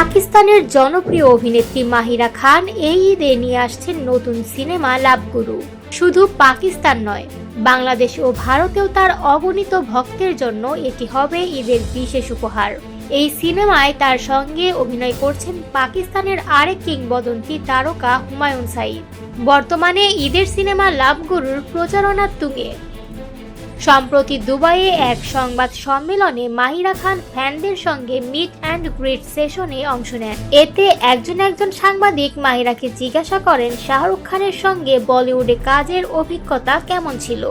পাকিস্তানের জনপ্রিয় অভিনেত্রী মাহিরা খান এই ঈদে নিয়ে আসছেন নতুন সিনেমা লাভগুরু। শুধু পাকিস্তান নয়, বাংলাদেশ ও ভারতেও তার অগণিত ভক্তের জন্য এটি হবে ঈদের বিশেষ উপহার। এই সিনেমায় তার সঙ্গে অভিনয় করছেন পাকিস্তানের আরেক কিংবদন্তি তারকা হুমায়ুন সাইদ বর্তমানে ঈদের সিনেমা লাভগুরুর প্রচারণার তুঙ্গে। সম্প্রতি দুবাইয়ে এক সংবাদ সম্মেলনে মাহিরা খান ফ্যানদের সঙ্গে মিট অ্যান্ড গ্রিট সেশনে অংশ নেন। এতে একজন একজন সাংবাদিক মাহিরাকে জিজ্ঞাসা করেন, শাহরুখ খানের সঙ্গে বলিউডে কাজের অভিজ্ঞতা কেমন ছিল?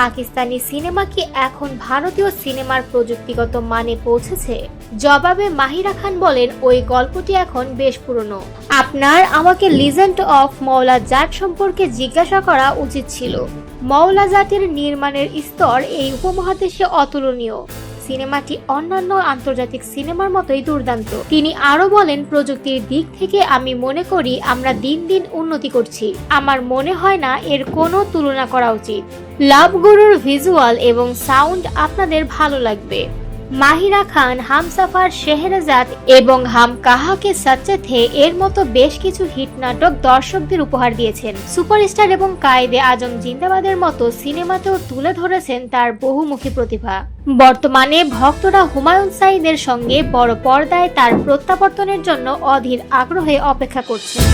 পাকিস্তানি সিনেমা কি এখন ভারতীয় সিনেমার প্রযুক্তিগত মানে পৌঁছেছে? জবাবে মাহিরা খান বলেন, ওই গল্পটি এখন বেশ পুরনো। আপনার আমাকে লিজেন্ড অফ মৌলা জাট সম্পর্কে জিজ্ঞাসা করা উচিত ছিল। মৌলা জাটের নির্মাণের স্তর এই উপমহাদেশে অতুলনীয়। সিনেমাটি অন্যান্য আন্তর্জাতিক সিনেমার মতোই দুর্দান্ত। তিনি আরও বলেন, প্রযুক্তির দিক থেকে আমি মনে করি আমরা দিন দিন উন্নতি করছি। আমার মনে হয় না এর কোনো তুলনা করা উচিত। লাভ গুরুর ভিজুয়াল এবং সাউন্ড আপনাদের ভালো লাগবে। মাহিরা খান, হামসাফার শেহরাজাদ এবং হাম কাহাকে সচ্চে থে এর মতো বেশ কিছু হিট নাটক দর্শকদের উপহার দিয়েছেন। সুপারস্টার এবং কায়েদে আজম জিন্দাবাদের মতো সিনেমাতেও তুলে ধরেছেন তার বহুমুখী প্রতিভা। বর্তমানে ভক্তরা হুমায়ুন সাইদের সঙ্গে বড় পর্দায় তার প্রত্যাবর্তনের জন্য অধীর আগ্রহে অপেক্ষা করছেন।